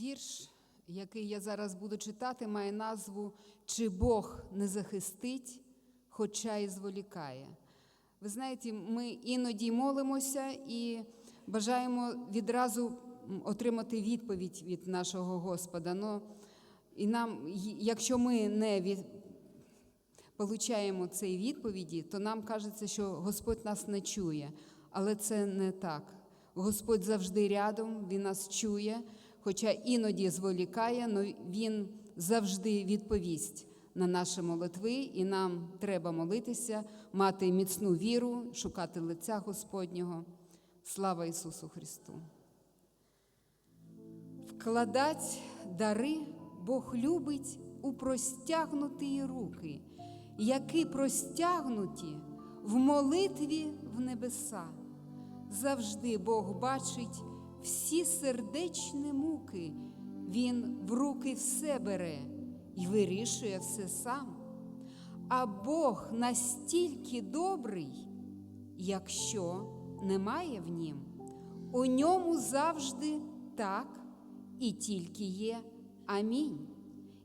Вірш, який я зараз буду читати, має назву Чи Бог не захистить, хоча й зволікає. Ви знаєте, ми іноді молимося і бажаємо відразу отримати відповідь від нашого Господа. Ну, і нам, якщо ми не від, получаємо цієї відповіді, то нам кажеться, що Господь нас не чує. Але це не так. Господь завжди рядом, Він нас чує, хоча іноді зволікає, але Він завжди відповість на наші молитви, і нам треба молитися, мати міцну віру, шукати лиця Господнього. Слава Ісусу Христу! Вкладать дари Бог любить у простягнуті руки, які простягнуті в молитві в небеса. Завжди Бог бачить всі сердечні муки, Він в руки все бере і вирішує все сам. А Бог настільки добрий, якщо немає в нім, у ньому завжди так і тільки є амінь.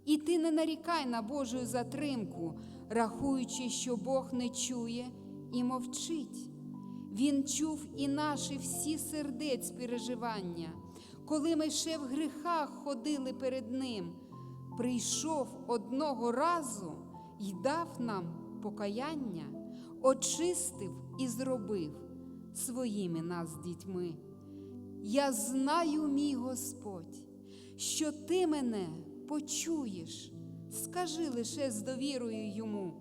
І ти не нарікай на Божу затримку, рахуючи, що Бог не чує і мовчить. Він чув і наші всі сердець переживання, коли ми ще в гріхах ходили перед Ним, прийшов одного разу і дав нам покаяння, очистив і зробив своїми нас дітьми. Я знаю, мій Господь, що ти мене почуєш. Скажи лише з довірою йому,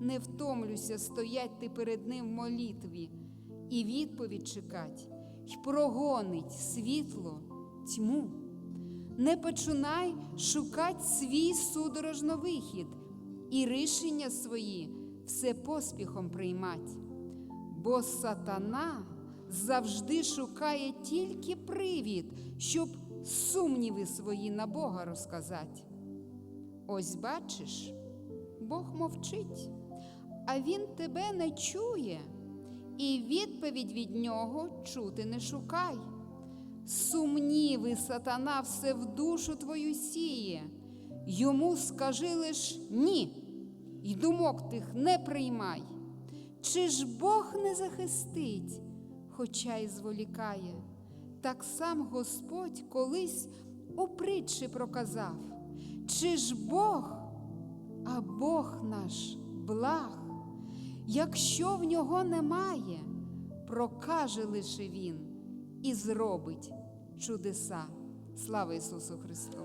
не втомлюся стоять ти перед ним в молитві і відповідь чекать, й прогонить світло тьму. Не починай шукать свій судорожно вихід і рішення свої все поспіхом приймать. Бо сатана завжди шукає тільки привід, щоб сумніви свої на Бога розказати. Ось бачиш, Бог мовчить, а Він тебе не чує, і відповідь від нього чути не шукай. Сумніви сатана все в душу твою сіє, йому скажи лиш ні, й думок тих не приймай. Чи ж Бог не захистить, хоча й зволікає? Так сам Господь колись у притчі проказав, чи ж Бог, а Бог наш благ, якщо в нього немає, прокаже лише Він і зробить чудеса. Слава Ісусу Христу!